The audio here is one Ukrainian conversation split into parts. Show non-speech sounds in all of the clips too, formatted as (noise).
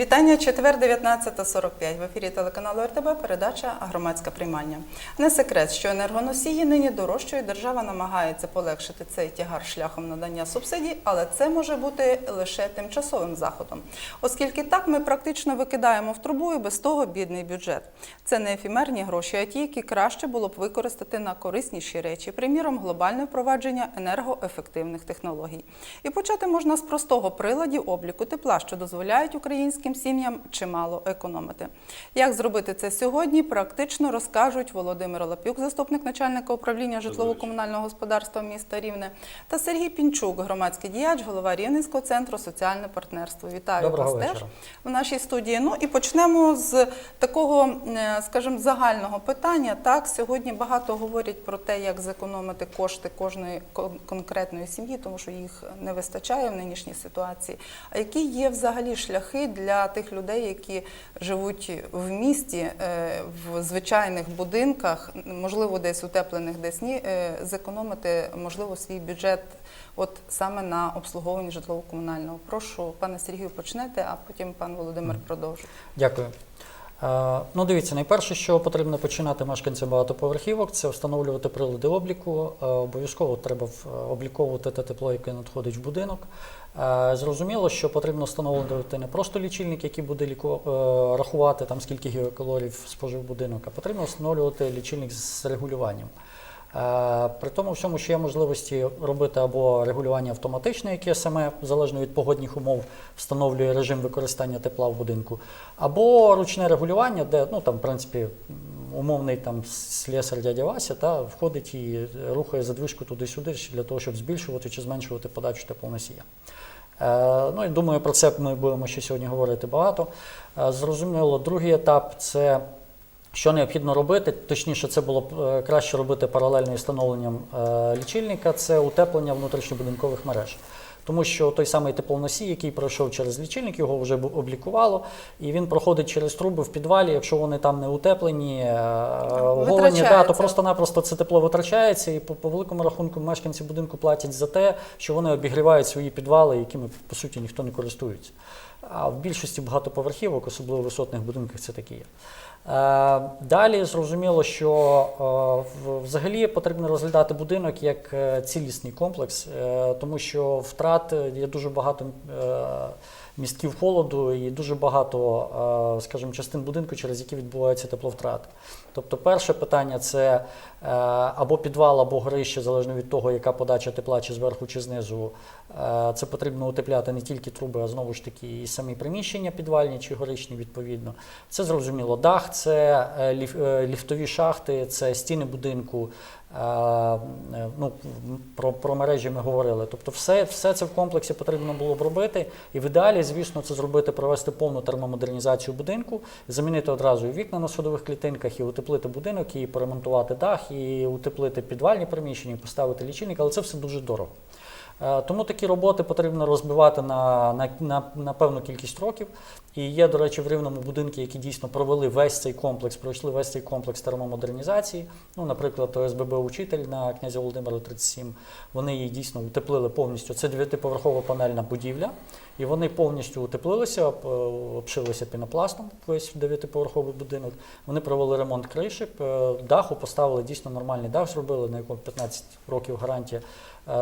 Вітання. Четвер, 19.45. В ефірі телеканалу РТБ передача «Громадське приймання». Не секрет, що енергоносії нині дорожчою. Держава намагається полегшити цей тягар шляхом надання субсидій, але це може бути лише тимчасовим заходом, оскільки так ми практично викидаємо в трубу і без того бідний бюджет. Це не ефемерні гроші, а ті, які краще було б використати на корисніші речі, приміром, глобальне впровадження енергоефективних технологій. І почати можна з простого приладів обліку тепла, що дозволяють українським сім'ям чимало економити. Як зробити це сьогодні, практично розкажуть Володимир Лапюк, заступник начальника управління житлово-комунального господарства міста Рівне, та Сергій Пінчук, громадський діяч, голова Рівненського центру соціальне партнерство. Вітаю Доброго вас теж в нашій студії. Ну і почнемо з такого, е, скажімо, загального питання. Так, сьогодні багато говорять про те, як зекономити кошти кожної конкретної сім'ї, тому що їх не вистачає в нинішній ситуації. А які є взагалі шляхи для тих людей, які живуть в місті, е, в звичайних будинках, можливо, десь утеплених, десь ні, е, зекономити можливо свій бюджет, от саме на обслуговуванні житлово-комунального. Прошу, пане Сергію, почнете, а потім пан Володимир продовжить. Дякую. Е, Ну, дивіться, найперше, що потрібно починати мешканцям багатоповерхівок, це встановлювати прилади обліку. Обов'язково треба обліковувати те тепло, яке надходить в будинок. Е, Зрозуміло, що потрібно встановлювати не просто лічильник, який буде ліку- е, рахувати там скільки гігакалорів спожив будинок, а потрібно встановлювати лічильник з регулюванням. Е, При тому всьому, що є можливості робити або регулювання автоматичне, яке саме залежно від погодних умов встановлює режим використання тепла в будинку, або ручне регулювання, де ну там, в принципі, умовний там слесар дядя Вася та входить і рухає задвижку туди-сюди для того, щоб збільшувати чи зменшувати подачу теплоносія. Е, Ну і думаю, про це ми будемо ще сьогодні говорити багато. Е, Зрозуміло, другий етап це що необхідно робити, точніше, це було б е, краще робити паралельно із встановленням е, лічильника, це утеплення внутрішньобудинкових мереж. Тому що той самий теплоносій, який пройшов через лічильник, його вже облікувало, і він проходить через труби в підвалі. Якщо вони там не утеплені, е, оголені, да, то просто-напросто це тепло витрачається, і по, по великому рахунку мешканці будинку платять за те, що вони обігрівають свої підвали, якими по суті ніхто не користується. А в більшості багатоповерхівок, особливо висотних будинках, це таке є. Е, Далі зрозуміло, що е, взагалі потрібно розглядати будинок як е, цілісний комплекс, тому що втрат є дуже багато містків холоду і дуже багато, е, скажімо, частин будинку, через які відбуваються тепловтрати. Тобто, перше питання це е, або підвал, або горище, залежно від того, яка подача тепла, чи зверху, чи знизу. Е, Це потрібно утепляти не тільки труби, а знову ж таки і самі приміщення підвальні чи горичні, відповідно. Це зрозуміло. Дах, це ліф- ліфтові шахти, це стіни будинку. Е, Ну, про, про мережі ми говорили. Тобто, все, все це в комплексі потрібно було б робити. І в ідеалі, звісно, це зробити, провести повну термомодернізацію будинку, замінити одразу і вікна на сходових клітинках, і утеплити будинок, і поремонтувати дах, і утеплити підвальні приміщення, і поставити лічильник, але це все дуже дорого. Е, Тому такі роботи потрібно розбивати на, на, на, на певну кількість років. І є, до речі, в рівному будинки, які дійсно провели весь цей комплекс, пройшли весь цей комплекс термомодернізації. Ну, наприклад, ОСББ Учитель на князя Володимира 37. Вони її дійсно утеплили повністю. Це дев'ятиповерхова панельна будівля, і вони повністю утеплилися, обшилися пінопластом весь дев'ятиповерховий будинок. Вони провели ремонт криші, даху поставили дійсно нормальний дах, зробили на якому 15 років гарантія. Е,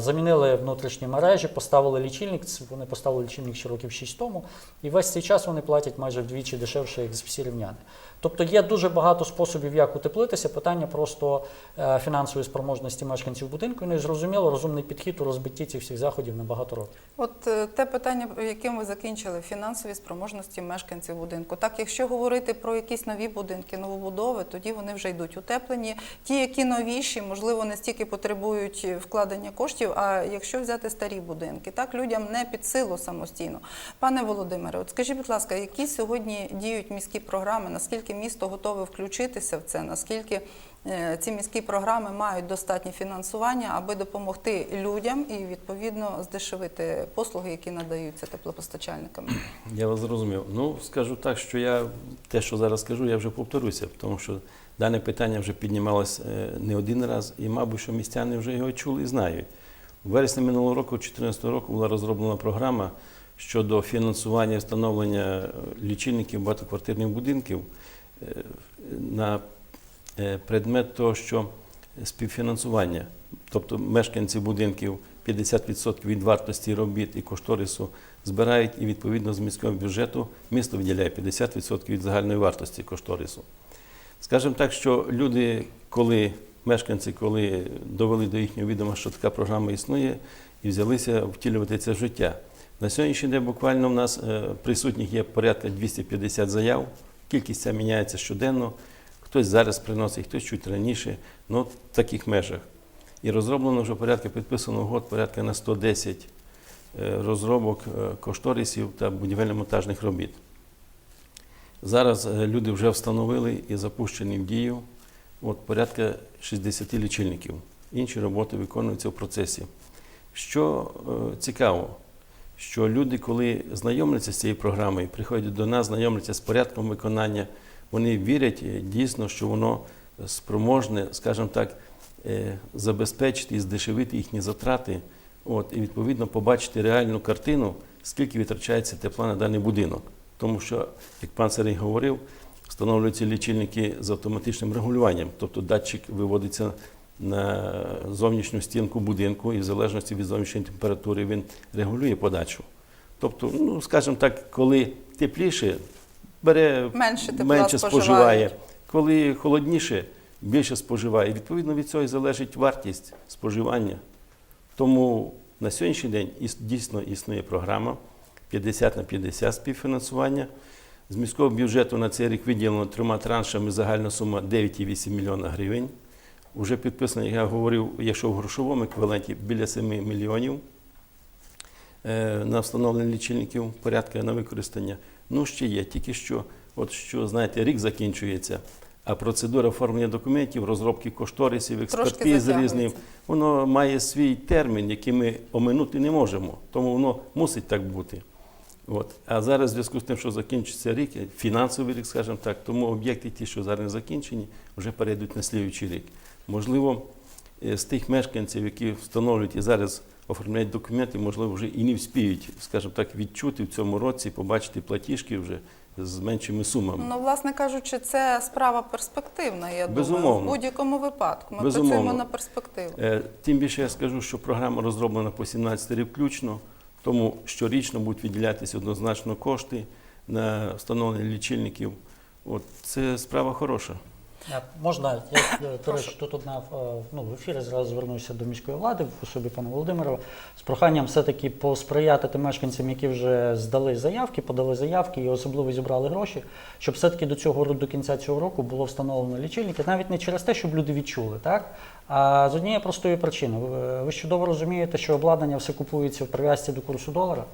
Замінили внутрішні мережі, поставили лічильник. Вони поставили лічильник ще років 6 тому. І весь цей час вони платять майже вдвічі дешевше, як всі рівняни. Тобто є дуже багато способів, як утеплитися. Питання просто е, фінансової спроможності мешканців будинку. Ну і зрозуміло, розумний підхід у розбитті цих всіх заходів на багато років. От е, те питання, яким ви закінчили, фінансові спроможності мешканців будинку. Так, якщо говорити про якісь нові будинки, новобудови, тоді вони вже йдуть утеплені. Ті, які новіші, можливо, не стільки потребують вкладення коштів, а якщо взяти старі будинки, так людям не під силу самостійно. Пане Володимире, от скажіть, будь ласка, які сьогодні діють міські програми? Наскільки місто готове включитися в це? Наскільки е, ці міські програми мають достатнє фінансування, аби допомогти людям і відповідно здешевити послуги, які надаються теплопостачальниками. Я вас зрозумів. Ну, скажу так, що я те, що зараз скажу, я вже повторюся, тому що дане питання вже піднімалось е, не один раз, і, мабуть, що містяни вже його чули і знають. У вересні минулого року, 2014 року, була розроблена програма щодо фінансування встановлення лічильників багатоквартирних будинків е, на е, предмет того, що співфінансування, тобто мешканці будинків 50% від вартості робіт і кошторису збирають, і відповідно з міського бюджету місто виділяє 50% від загальної вартості кошторису. Скажімо так, що люди, коли мешканці, коли довели до їхнього відома, що така програма існує, і взялися втілювати це життя. На сьогоднішній день буквально в нас е, присутніх є порядка 250 заяв. Кількість ця міняється щоденно. Хтось зараз приносить, хтось чуть раніше, ну в таких межах. І розроблено вже порядка підписано угод порядка на 110 е, розробок е, кошторисів та будівельно-монтажних робіт. Зараз е, люди вже встановили і запущені в дію от, порядка 60 лічильників. Інші роботи виконуються в процесі. Що цікаво, що люди, коли знайомляться з цією програмою, приходять до нас, знайомляться з порядком виконання, вони вірять е, дійсно, що воно спроможне, скажімо так, е, забезпечити і здешевити їхні затрати, от, і відповідно побачити реальну картину, скільки витрачається тепла на даний будинок. Тому що, як пан Сергій говорив, встановлюються лічильники з автоматичним регулюванням, тобто датчик виводиться зовнішню стінку будинку і в залежності від зовнішньої температури він регулює подачу. Тобто, ну, скажімо так, коли тепліше, бере Менше тепла менше споживає, коли холодніше, більше споживає. І відповідно від цього і залежить вартість споживання. Тому на сьогоднішній день дійсно існує програма 50 на 50 співфінансування. З міського бюджету на цей рік виділено трьома траншами загальна сума 9,8 мільйона гривень. Уже підписано, як я говорив, якщо в грошовому еквіваленті біля 7 мільйонів е, на встановлення лічильників, порядка на використання. Ну, ще є, тільки що, от що, знаєте, рік закінчується, а процедура оформлення документів, розробки кошторисів, експертиз різних, воно має свій термін, який ми оминути не можемо. Тому воно мусить так бути. От. А зараз в зв'язку з тим, що закінчиться рік, фінансовий рік, скажімо так, тому об'єкти, ті, що зараз не закінчені, вже перейдуть на слідуючий рік. Можливо, е, з тих мешканців, які встановлюють і зараз оформляють документи, можливо, вже і не вспіють, скажімо так, відчути в цьому році, побачити платіжки вже з меншими сумами. Ну, власне кажучи, це справа перспективна, я думаю, в будь-якому випадку. Ми Безумовно. працюємо на перспективу. Е, Тим більше я скажу, що програма розроблена по 17 рік включно, тому щорічно будуть виділятися однозначно кошти на встановлення лічильників. От це справа хороша. Можна, я до речі, тут одна е, ну, в ефірі зразу звернувся до міської влади в особі пана Володимира з проханням все-таки посприяти тим мешканцям, які вже здали заявки, подали заявки і особливо зібрали гроші, щоб все-таки до цього до кінця цього року було встановлено лічильники, навіть не через те, щоб люди відчули, так? А з однієї простої причини. Ви чудово розумієте, що обладнання все купується в прив'язці до курсу долара.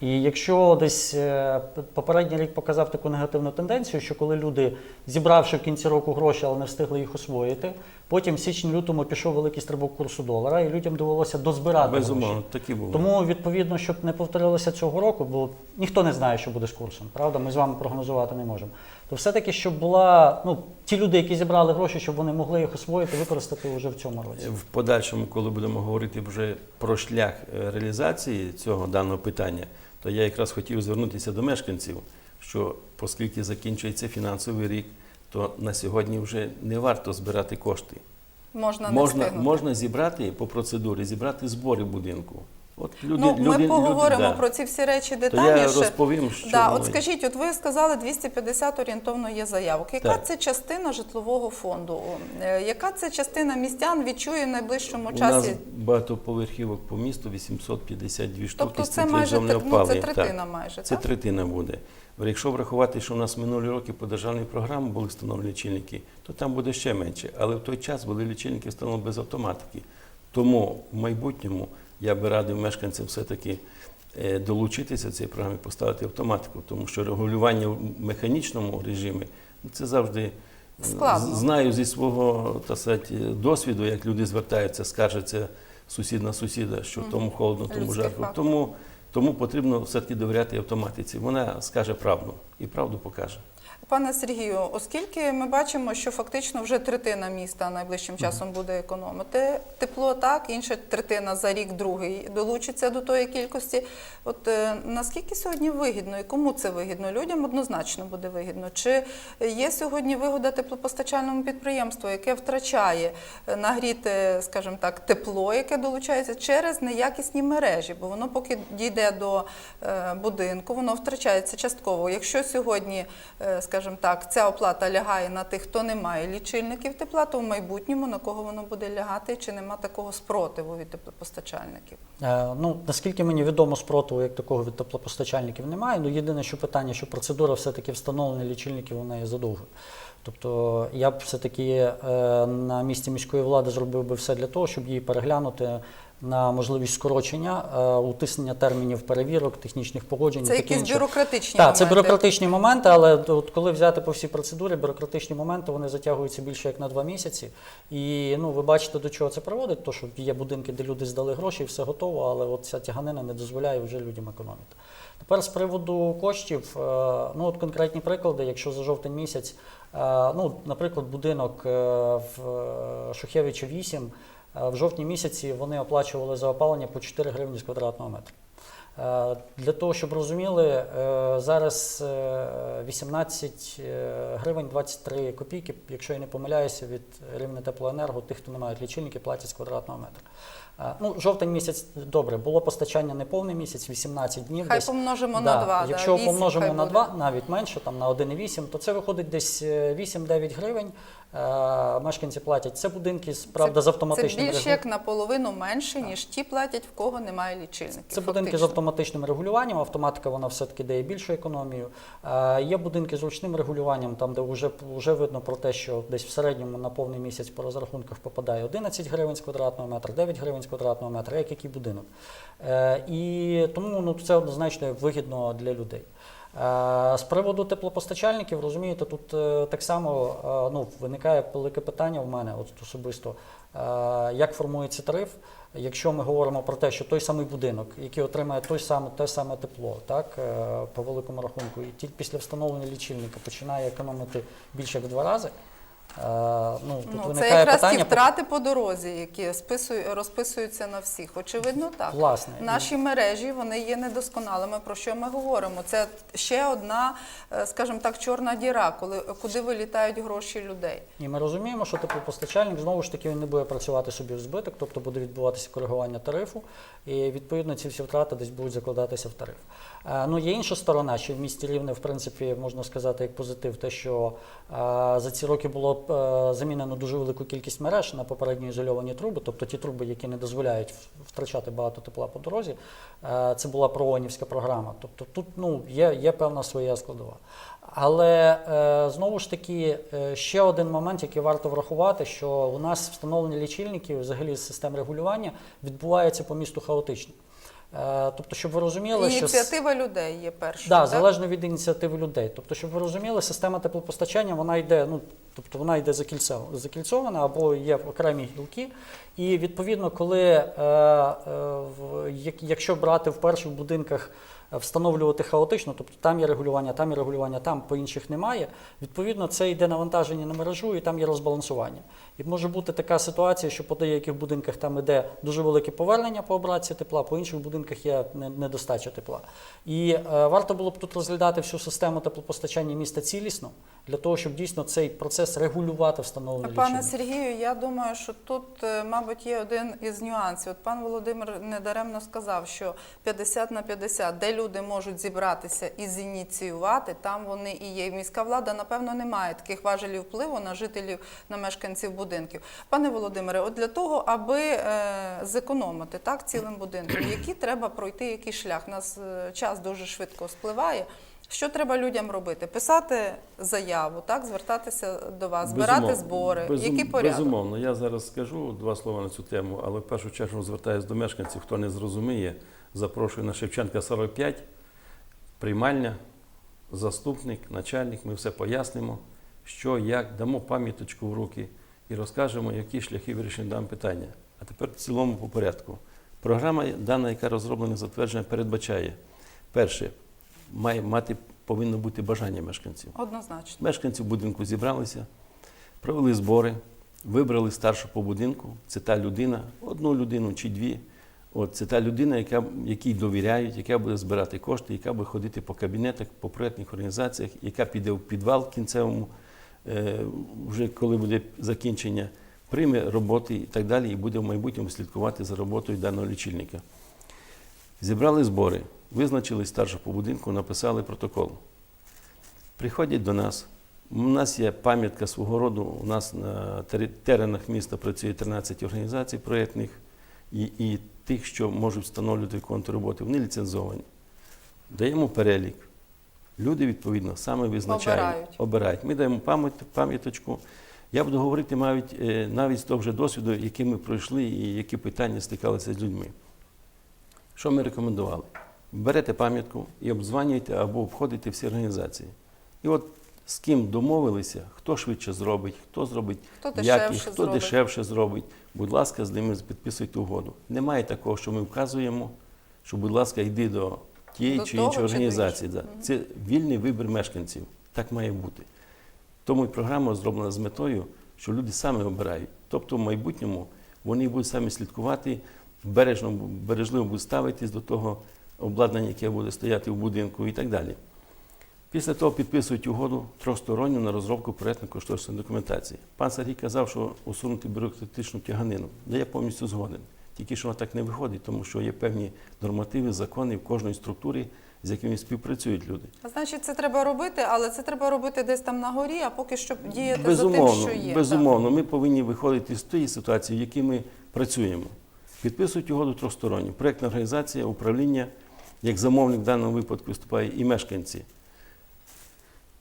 І якщо десь е, попередній рік показав таку негативну тенденцію, що коли люди, зібравши в кінці року гроші, але не встигли їх освоїти, потім в січні-лютому пішов великий стрибок курсу долара, і людям довелося дозбирати Безумовно, гроші. такі були. Тому, відповідно, щоб не повторилося цього року, бо ніхто не знає, що буде з курсом, правда? Ми з вами прогнозувати не можемо. То все-таки, щоб була, ну, ті люди, які зібрали гроші, щоб вони могли їх освоїти, використати вже в цьому році. В подальшому, коли будемо говорити вже про шлях е, реалізації цього даного питання, то я якраз хотів звернутися до мешканців, що оскільки закінчується фінансовий рік, то на сьогодні вже не варто збирати кошти. Можна, не Можна, можна зібрати по процедурі, зібрати збори будинку. От люди, ну, ми люди, поговоримо люди, да. про ці всі речі То я детальніше. розповім, що да, от скажіть, от ви сказали 250 орієнтовно є заявок. Яка Так. це частина житлового фонду? Е, Яка це частина містян відчує в найближчому У нас часі? багатоповерхівок по місту 852 штуки. Тобто це майже ну, це третина Так. майже, Це так? третина буде. Якщо врахувати, що у нас минулі роки по державній програмі були встановлені лічильники, то там буде ще менше. Але в той час були лічильники встановлені без автоматики. Тому в майбутньому я би радив мешканцям все-таки е, долучитися цій програмі, поставити автоматику, тому що регулювання в механічному режимі ну, це завжди е, Складно. знаю зі свого так сказати, досвіду, як люди звертаються, скаржаться сусід на сусіда, що тому холодно, тому Людський жарко. фактор. Тому, тому потрібно все-таки довіряти автоматиці. Вона скаже правду і правду покаже. Пане Сергію, оскільки ми бачимо, що фактично вже третина міста найближчим часом буде економити тепло, так інша третина за рік другий долучиться до тої кількості. От е, наскільки сьогодні вигідно і кому це вигідно? Людям однозначно буде вигідно. Чи є сьогодні вигода теплопостачальному підприємству, яке втрачає е, нагріти, скажімо так, тепло, яке долучається через неякісні мережі, бо воно поки дійде до е, будинку, воно втрачається частково. Якщо сьогодні, е, скажімо так, ця оплата лягає на тих, хто не має лічильників тепла, то в майбутньому на кого воно буде лягати, чи нема такого спротиву від теплопостачальників? Е, Ну, наскільки мені відомо, спротиву як такого від теплопостачальників немає. Ну, єдине, що питання, що процедура все-таки встановлення лічильників вона є задовго. Тобто я б все-таки е, на місці міської влади зробив би все для того, щоб її переглянути на можливість скорочення, е, утиснення термінів перевірок, технічних погоджень. Це таке якісь інше. бюрократичні Так, це бюрократичні моменти, але от коли взяти по всій процедурі, бюрократичні моменти вони затягуються більше як на два місяці. І ну, ви бачите, до чого це приводить, то що є будинки, де люди здали гроші, і все готово, але от ця тяганина не дозволяє вже людям економити. Тепер з приводу коштів, е, ну от конкретні приклади, якщо за жовтень місяць, е, ну, наприклад, будинок в Шухевича 8, е, в жовтні місяці вони оплачували за опалення по 4 гривні з квадратного метра. Е, Для того, щоб розуміли, е, зараз е, 18 е, гривень 23 копійки, якщо я не помиляюся, від рівня теплоенерго, тих, хто не мають лічильники, платять з квадратного метра. Е, Ну, жовтень місяць добре, було постачання не повний місяць, 18 днів. Хай десь. помножимо Да, на 2. Якщо да, 8 помножимо на буде. 2, навіть менше, там на 1,8, то це виходить десь е, 8-9 гривень. Е, Мешканці платять. Це будинки, правда, з Це автоматичним більше регулюванням. як наполовину менше, ніж ті платять, в кого немає лічильників. Це будинки з автоматичним регулюванням. Автоматика вона все-таки дає більшу економію. Е, Є будинки з ручним регулюванням, там де вже, вже видно про те, що десь в середньому на повний місяць по розрахунках попадає 11 гривень з квадратного метра, 9 гривень з квадратного метра, як який будинок. Е, І тому ну, це однозначно вигідно для людей. Е, З приводу теплопостачальників, розумієте, тут е, так само е, ну, виникає велике питання в мене от особисто, як формується тариф, якщо ми говоримо про те, що той самий будинок, який отримає той саме, те саме тепло, так, по великому рахунку, і тільки після встановлення лічильника починає економити більше як в два рази. Е, Ну, тут Ну, це якраз питання, ті втрати по дорозі, які списує- розписуються на всіх. Очевидно, так. власне. Наші мережі вони є недосконалими. Про що ми говоримо? Це ще одна, е, скажімо так, чорна діра, коли куди вилітають гроші людей. І ми розуміємо, що теплопостачальник знову ж таки він не буде працювати собі в збиток, тобто буде відбуватися коригування тарифу, і відповідно ці всі втрати десь будуть закладатися в тариф. Е, Ну, є інша сторона, що в місті Рівне, в принципі, можна сказати, як позитив, те, що за ці роки було е, замінено дуже велику кількість мереж на попередньо ізольовані труби, тобто ті труби, які не дозволяють втрачати багато тепла по дорозі. Е, Це була проонівська програма. Тобто тут ну, є, є певна своя складова. Але е, знову ж таки, ще один момент, який варто врахувати, що у нас встановлення лічильників, взагалі систем регулювання, відбувається по місту хаотично. Е, тобто, щоб ви розуміли, що Ініціатива людей є першою. Да, так? залежно від ініціативи людей. Тобто, щоб ви розуміли, система теплопостачання вона йде, ну тобто вона йде закільцована або є окремі гілки. І відповідно, коли е, е, якщо брати в перших будинках. е, Встановлювати хаотично, тобто там є регулювання, там є регулювання, там по інших немає. Відповідно, це йде навантаження на мережу і там є розбалансування. І може бути така ситуація, що по деяких будинках там іде дуже велике повернення по обратці тепла, по інших будинках є недостача тепла. І е, варто було б тут розглядати всю систему теплопостачання міста цілісно, для того, щоб дійсно цей процес регулювати встановлення Пане лічильників. Сергію, я думаю, що тут, е, мабуть, є один із нюансів. От пан Володимир недаремно сказав, що 50 на 50, де люди можуть зібратися і зініціювати, там вони і є. І Міська влада, напевно, не має таких важелів впливу на жителів, на мешканців будинків. Пане Володимире, от для того, аби е, зекономити так цілим будинком, який треба пройти, який шлях? У нас е, час дуже швидко спливає. Що треба людям робити? Писати заяву, так, звертатися до вас, збирати Безумовно. збори. Безум- Який порядок? Безумовно, я зараз скажу два слова на цю тему, але в першу чергу звертаюся до мешканців, хто не зрозуміє, запрошую на Шевченка 45, приймальня, заступник, начальник, ми все пояснимо, що, як, дамо пам'яточку в руки і розкажемо, які шляхи вирішення даного питання. А тепер в цілому по порядку. Програма дана, яка розроблена, затверджена, передбачає перше має мати повинно бути бажання мешканців. Однозначно. Мешканці будинку зібралися, провели збори, вибрали старшу по будинку. Це та людина, одну людину чи дві. От це та людина, яка, якій довіряють, яка буде збирати кошти, яка буде ходити по кабінетах, по проєктних організаціях, яка піде в підвал кінцевому, е, вже коли буде закінчення, прийме роботи і так далі, і буде в майбутньому слідкувати за роботою даного лічильника. Зібрали збори, визначили старшу по будинку, написали протокол. Приходять до нас. У нас є пам'ятка свого роду. У нас на теренах міста працює 13 організацій проєктних і, і тих, що можуть встановлювати виконувати роботи, вони ліцензовані. Даємо перелік. Люди, відповідно, саме визначають. Обирають. обирають. Ми даємо пам'ят- пам'яточку. Я буду говорити навіть, е, навіть з того вже досвіду, який ми пройшли і які питання стикалися з людьми. Що ми рекомендували? Берете пам'ятку і обдзванюєте або обходите всі організації. І от з ким домовилися, хто швидше зробить, хто зробить Хто якість, дешевше хто зробить. дешевше зробить. Будь ласка, з ними підписуйте угоду. Немає такого, що ми вказуємо, що, будь ласка, йди до тієї До чи іншої організації. Да. Це вільний вибір мешканців. Так має бути. Тому і програма зроблена з метою, що люди самі обирають. Тобто в майбутньому вони будуть самі слідкувати, бережно, бережливо будуть ставитись до того обладнання, яке буде стояти в будинку і так далі. Після того підписують угоду трьохсторонню на розробку проєктно-кошторисної документації. Пан Сергій казав, що усунути бюрократичну тяганину. Да я повністю згоден. Тільки що вона так не виходить, тому що є певні нормативи, закони в кожної структурі, з якими співпрацюють люди. А Значить, це треба робити, але це треба робити десь там на горі, а поки що діяти Безумовно, за тим, що є. безумовно, ми повинні виходити з тієї ситуації, в якій ми працюємо. Підписують угоду трьохсторонню. Проєктна організація, управління, як замовник в даному випадку виступає і мешканці.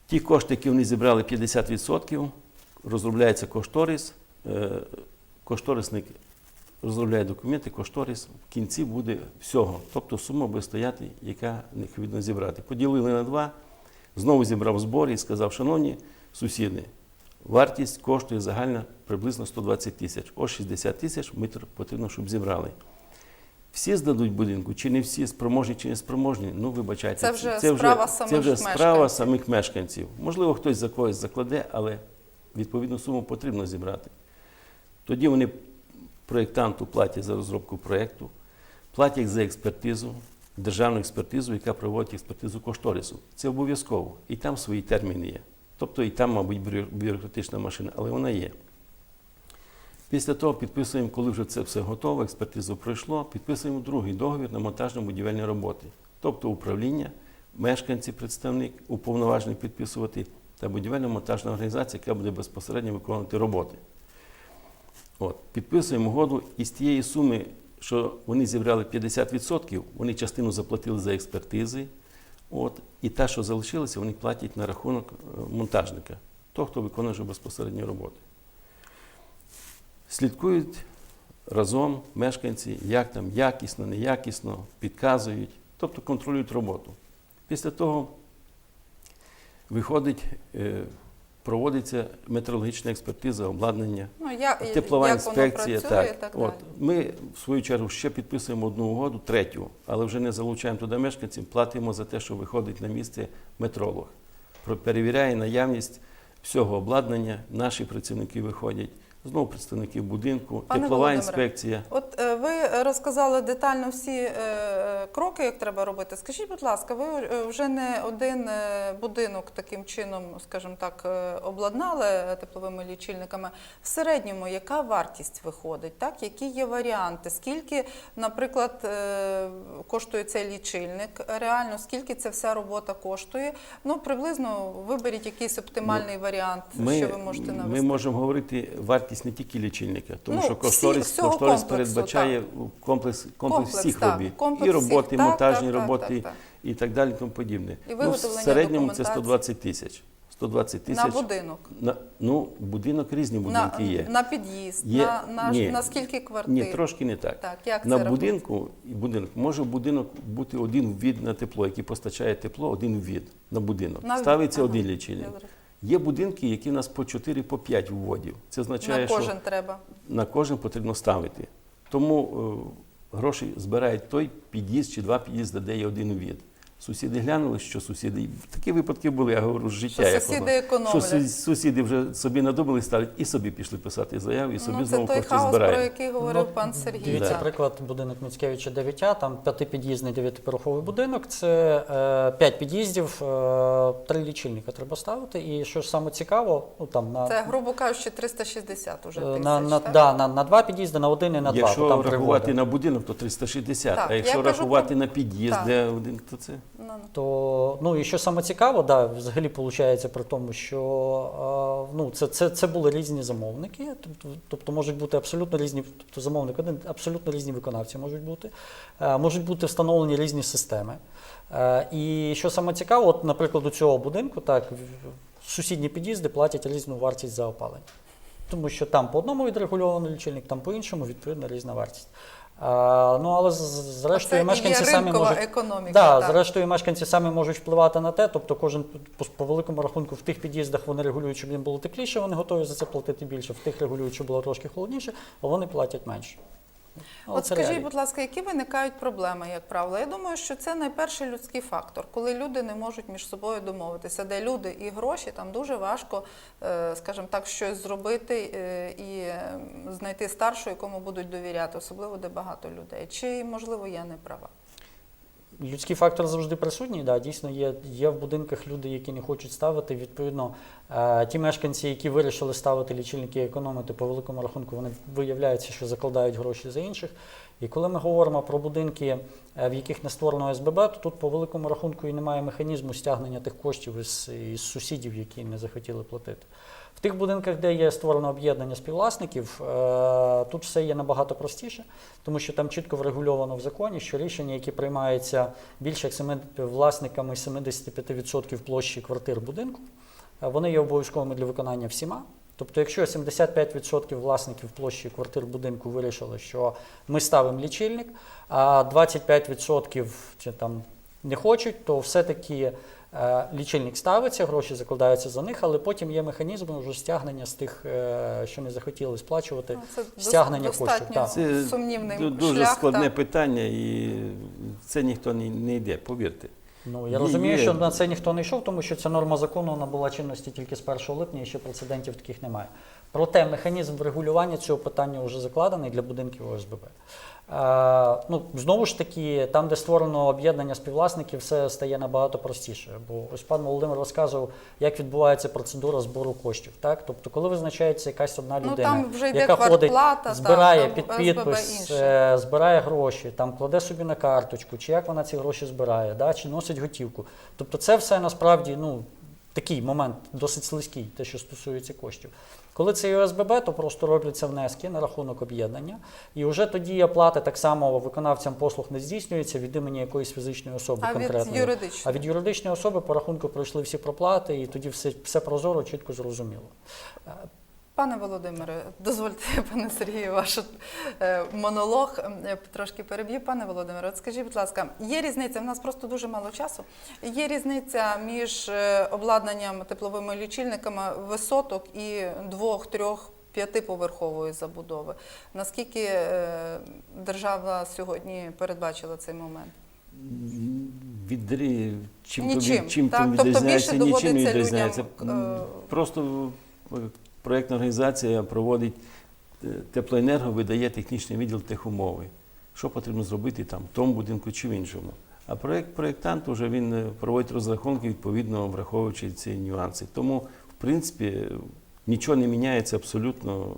Ті кошти, які вони зібрали 50%, розробляється кошторис, е, кошторисник розробляє документи, кошторис в кінці буде всього. Тобто сума буде стояти, яка необхідно зібрати. Поділили на два, знову зібрав збори і сказав, шановні сусіди, вартість коштує загальна приблизно 120 тисяч. Ось 60 тисяч ми потрібно, щоб зібрали. Всі здадуть будинку, чи не всі, спроможні, чи не спроможні, ну вибачайте. Це вже справа самих Це вже справа самих мешканців. Можливо, хтось за когось закладе, але відповідну суму потрібно зібрати. Тоді вони проєктанту платять за розробку проєкту, платять за експертизу, державну експертизу, яка проводить експертизу кошторису. Це обов'язково. І там свої терміни є. Тобто і там, мабуть, бюрократична машина, але вона є. Після того підписуємо, коли вже це все готово, експертизу пройшло, підписуємо другий договір на монтажно-будівельні роботи. Тобто управління, мешканці, представник, уповноважений підписувати та будівельно-монтажна організація, яка буде безпосередньо виконувати роботи. От, підписуємо угоду і з тієї суми, що вони зібрали 50%, вони частину заплатили за експертизи. От, і те, що залишилося, вони платять на рахунок е, монтажника, того, хто виконує безпосередньо роботи. Слідкують разом мешканці, як там якісно, неякісно, підказують, тобто контролюють роботу. Після того виходить, е, проводиться метеорологічна експертиза, обладнання. Ну, я, Теплова як інспекція, воно працює, так. так От. далі. Ми, в свою чергу, ще підписуємо одну угоду, третю, але вже не залучаємо туди мешканців, платимо за те, що виходить на місце метролог. Перевіряє наявність всього обладнання, наші працівники виходять, знову представники будинку, Пане теплова інспекція. От е, ви розказали детально всі е, кроки, як треба робити. Скажіть, будь ласка, ви е, вже не один е, будинок таким чином, скажімо так, е, обладнали тепловими лічильниками. В середньому яка вартість виходить? Так, які є варіанти? Скільки, наприклад, е, коштує цей лічильник? Реально, скільки ця вся робота коштує? Ну, приблизно виберіть якийсь оптимальний варіант, що ви можете навести. ми можемо говорити вартість не тільки лічильника, тому Ну, що кошторис, всього кошторис передбачає комплекс, комплекс, всіх так, робіт. комплекс і роботи, і монтажні так, роботи, так, так. і так далі, і тому подібне. І ну, в середньому це 120 тисяч. 120 тисяч. На будинок. На, ну, будинок різні будинки на, є. на під'їзд, Є- на, на, ні. на скільки квартир? Ні, трошки не так. Так, як на це будинку, і будинок може будинок бути один ввід на тепло, який постачає тепло, один ввід на будинок. На- Ставиться ага, один лічильник. Є будинки, які в нас по 4 по 5 вводів. Це означає, На що кожен треба. на кожен потрібно ставити. Тому е, гроші збирають той під'їзд чи два під'їзди, де є один ввід. Сусіди глянули, що сусіди. Такі випадки були, я говорю, з життя. Що сусіди економлять. Що сусіди вже собі надумали ставлять і собі пішли писати заяву, і собі Ну, це знову той кошти хаос, про який говорив Ну, пан Сергій. Дивіться, Да. приклад будинок Міцкевича 9, там п'ятипід'їзний дев'ятиповерховий будинок. Це е, п'ять під'їздів, е, три лічильника треба ставити. І що ж саме цікаво, ну там на, Це, грубо кажучи, 360 уже е, тисяч, на, на, так? да, на, на два під'їзди, на один і на два. Якщо там три рахувати на будинок, то 360, Так, а якщо я кажу рахувати на під'їзд, де один, то це. Ну, ну. То ну і що саме цікаво, да, взагалі виходить при тому, що ну, це, це, це були різні замовники, тобто, тобто можуть бути абсолютно різні, тобто замовник один, абсолютно різні виконавці можуть бути, е, можуть бути встановлені різні системи. Е, і що саме цікаво, от, наприклад, у цього будинку, так, сусідні під'їзди платять різну вартість за опалення. Тому що там по одному відрегульований лічильник, там по іншому відповідно різна вартість. А, ну але зрештою і мешканці є самі ринкова можуть економіка. Да, так. зрештою, мешканці самі можуть впливати на те, тобто кожен по, по великому рахунку в тих під'їздах вони регулюють, щоб їм було тепліше, вони готові за це платити більше, в тих регулюють, щоб було трошки холодніше, а вони платять менше. От це скажіть, реалії. будь ласка, які виникають проблеми, як правило? Я думаю, що це найперший людський фактор, коли люди не можуть між собою домовитися, де люди і гроші, там дуже важко, е, скажімо так, щось зробити е, і е, знайти старшого, якому будуть довіряти, особливо де багато людей. Чи можливо я не права? Людський фактор завжди присутній. Да, дійсно є, є в будинках люди, які не хочуть ставити. Відповідно, е, ті мешканці, які вирішили ставити лічильники економити по великому рахунку, вони виявляється, що закладають гроші за інших. І коли ми говоримо про будинки, е, в яких не створено СББ, то тут по великому рахунку і немає механізму стягнення тих коштів із, із сусідів, які не захотіли платити. В тих будинках, де є створено об'єднання співвласників, е, тут все є набагато простіше, тому що там чітко врегульовано в законі, що рішення, які приймаються більше як власниками 75% площі квартир будинку, е, вони є обов'язковими для виконання всіма. Тобто, якщо 75% власників площі квартир будинку вирішили, що ми ставимо лічильник, а 25% чи там не хочуть, то все-таки лічильник ставиться, гроші закладаються за них, але потім є механізми вже стягнення з тих, е, що не захотіли сплачувати. Ну, Це стягнення коштів. Це сумнівний ду- дуже шлях. складне так. питання, і це ніхто не, не йде, повірте. Ну, я Є- розумію, є. що на це ніхто не йшов, тому що ця норма закону набула чинності тільки з 1 липня і ще прецедентів таких немає. Проте механізм врегулювання цього питання вже закладений для будинків ОСББ. Е, ну, знову ж таки, там, де створено об'єднання співвласників, все стає набагато простіше. Бо ось пан Володимир розказував, як відбувається процедура збору коштів. Так? Тобто, коли визначається якась одна Ну, там вже яка ходить, збирає так, під підпис, е, збирає гроші, там кладе собі на карточку, чи як вона ці гроші збирає, да, чи носить готівку. Тобто це все насправді ну, такий момент досить слизький, те, що стосується коштів. Коли це ОСББ, то просто робляться внески на рахунок об'єднання, і вже тоді оплати так само виконавцям послуг не здійснюється від імені якоїсь фізичної особи А від юридичної? А від юридичної особи по рахунку пройшли всі проплати, і тоді все, все прозоро, чітко зрозуміло. Пане Володимире, дозвольте, (laughs) пане Сергію, ваш е, монолог трошки переб'ю. Пане Володимире, от скажіть, будь ласка, є різниця? В нас просто дуже мало часу. Є різниця між е, обладнанням тепловими лічильниками висоток і двох, трьох, п'ятиповерхової забудови. Наскільки е, держава сьогодні передбачила цей момент? Відрі... Чим, Нічим, від- чим так? Тобто більше доводиться людям, Просто проєктна організація проводить е, теплоенерго, видає технічний відділ техумови. Що потрібно зробити там, в тому будинку чи в іншому. А проєкт проєктант вже він е, проводить розрахунки, відповідно враховуючи ці нюанси. Тому, в принципі, нічого не міняється абсолютно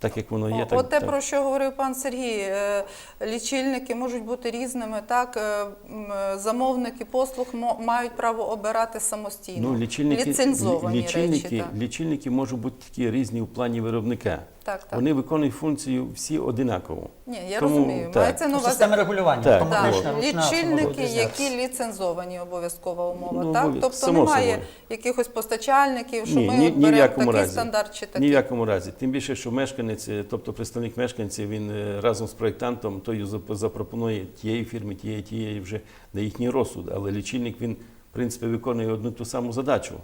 так, як воно є. О, так, От те, так. про що говорив пан Сергій, е, лічильники можуть бути різними. Так, е, е, замовники послуг мають право обирати самостійно. Ну, лічильники, Ліцензовані лічильники, речі. Так, лічильники можуть бути такі різні в плані виробника. Так. так. Вони виконують функцію всі одинаково. Ні, я Тому, розумію. так. Мається на увазі системи регулювання, Так, Так, автоматична, ручна, лічильники, які ліцензовані, обов'язкова умова. Ну, так? обов'яз- Тобто само немає собою. якихось постачальників, що Ні, ми ні- от ні в беремо такий разі. стандарт чи Ні в якому разі. Тим більше, що мешканець, е, тобто представник мешканців, він е, разом з проєктантом той зап- запропонує тієї фірми, тієї, тієї вже на їхній розсуд. Але лічильник він, в принципі, виконує одну ту саму задачу.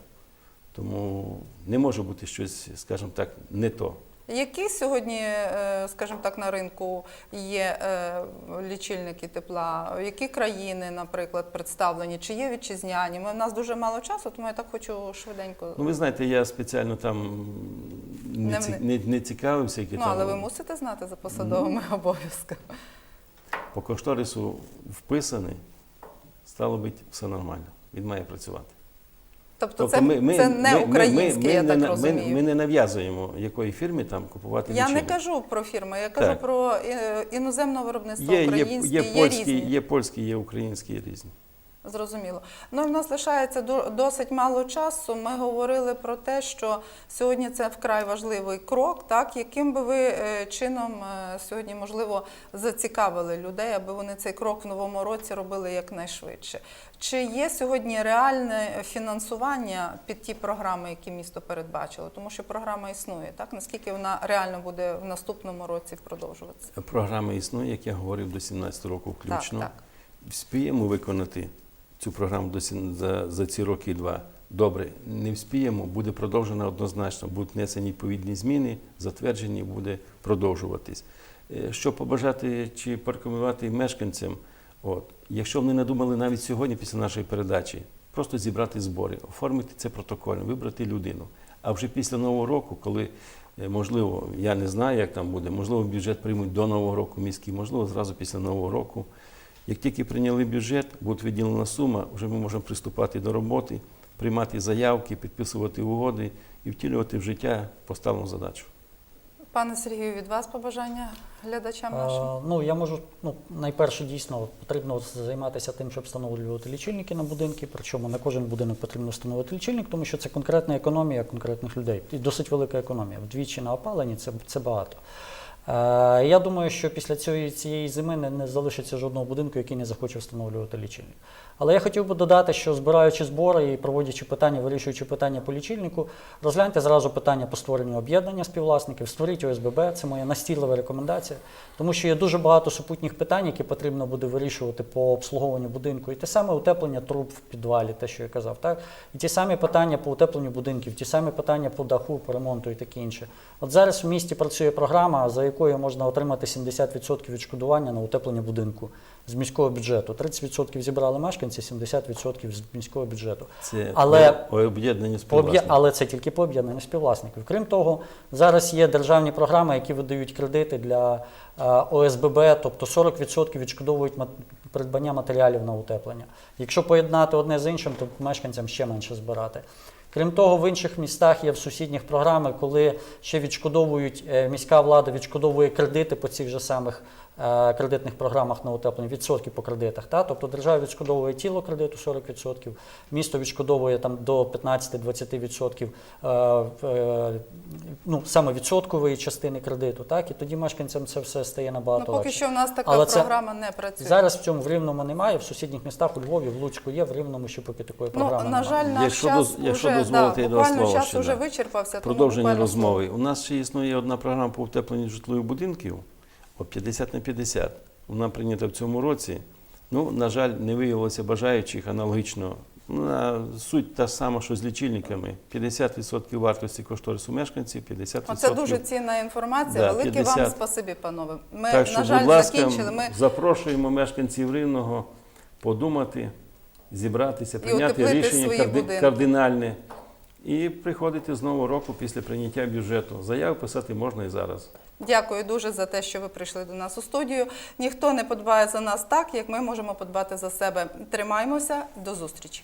Тому не може бути щось, скажімо так, не то. Які сьогодні, е, скажімо так, на ринку є е, лічильники тепла? Які країни, наприклад, представлені? Чи є вітчизняні? Ми в нас дуже мало часу, тому я так хочу швиденько. Ну, ви знаєте, я спеціально там не, Не не, не цікавився, які Ну, там але ви мусите знати за посадовими обов'язками. по кошторису вписаний, стало бути все нормально. Він має працювати. Тобто, це, це не українське, я не, так розумію. Ми, ми не нав'язуємо, якої фірмі там купувати Я не кажу про фірми, я кажу Так. про е, іноземне виробництво Є, є, українське, є, є, польські, різні. є польські, є українські, є різні. Зрозуміло. Ну і в нас лишається до- досить мало часу. Ми говорили про те, що сьогодні це вкрай важливий крок. Так, яким би ви е, чином е, сьогодні можливо зацікавили людей, аби вони цей крок в новому році робили якнайшвидше? Чи є сьогодні реальне фінансування під ті програми, які місто передбачило? Тому що програма існує, так наскільки вона реально буде в наступному році продовжуватися? Програма існує, як я говорив, до 17 року включно. Так, так. Вспіємо виконати цю програму за, за ці роки два. Добре, не вспіємо, буде продовжена однозначно, будуть внесені відповідні зміни, затверджені, буде продовжуватись. Е, Що побажати чи порекомендувати мешканцям, от, якщо вони надумали навіть сьогодні після нашої передачі, просто зібрати збори, оформити це протокольно, вибрати людину. А вже після Нового року, коли е, можливо, я не знаю, як там буде, можливо, бюджет приймуть до Нового року міський, можливо, зразу після Нового року. Як тільки прийняли бюджет, буде виділена сума, вже ми можемо приступати до роботи, приймати заявки, підписувати угоди і втілювати в життя поставлену задачу. Пане Сергію, від вас побажання глядачам нашим? Е, Ну, я можу, ну, найперше, дійсно, потрібно займатися тим, щоб встановлювати лічильники на будинки. Причому на кожен будинок потрібно встановити лічильник, тому що це конкретна економія конкретних людей. І досить велика економія. Вдвічі на опаленні це, це багато. Е, Я думаю, що після цієї, цієї зими не, не залишиться жодного будинку, який не захоче встановлювати лічильник. Але я хотів би додати, що збираючи збори і проводячи питання, вирішуючи питання по лічильнику, розгляньте зразу питання по створенню об'єднання співвласників, створіть ОСББ, це моя настірлива рекомендація, тому що є дуже багато супутніх питань, які потрібно буде вирішувати по обслуговуванню будинку. І те саме утеплення труб в підвалі, те, що я казав, так? І ті самі питання по утепленню будинків, ті самі питання по даху, по ремонту і таке інше. От зараз в місті працює програма, за якою можна отримати 70% відшкодування на утеплення будинку з міського бюджету. 30% зібрали мешканці, 70% з міського бюджету. Це Але- об'єднані співвласників. Але це тільки по об'єднанню співвласників. Крім того, зараз є державні програми, які видають кредити для е, ОСББ, тобто 40% відшкодовують придбання матеріалів на утеплення. Якщо поєднати одне з іншим, то мешканцям ще менше збирати. Крім того, в інших містах є в сусідніх програми, коли ще відшкодовують, е, міська влада відшкодовує кредити по цих же самих кредитних програмах на утеплення, відсотки по кредитах. Та? Тобто держава відшкодовує тіло кредиту 40%, місто відшкодовує там до 15-20% е, е, ну, саме відсоткової частини кредиту. Так? І тоді мешканцям це все стає Ну, набагато поки легше. що в нас така Але це- програма не працює. Зараз в цьому в Рівному немає, в сусідніх містах у Львові, в Луцьку є, в Рівному ще поки такої Ну, програми на немає. жаль, наш Якщо час доз- якщо уже, дозволите, да, я два слова час ще уже дам. вичерпався. Продовження буквально розмови. У нас ще існує одна програма по утепленню житлових будинків о 50 на 50. Вона прийнята в цьому році. Ну, на жаль, не виявилося бажаючих аналогічно. На суть та ж сама, що з лічильниками. 50% вартості кошторису мешканців, 50% Оце дуже цінна інформація. Да, Велике 50. вам спасибі, панове. Ми, Так що, на жаль, будь ласка, закінчили. Ми запрошуємо мешканців Рівного подумати, зібратися, прийняти рішення карди- кардинальне і приходити з нового року після прийняття бюджету. Заяву писати можна і зараз. Дякую дуже за те, що ви прийшли до нас у студію. Ніхто не подбає за нас так, як ми можемо подбати за себе. Тримаймося. До зустрічі.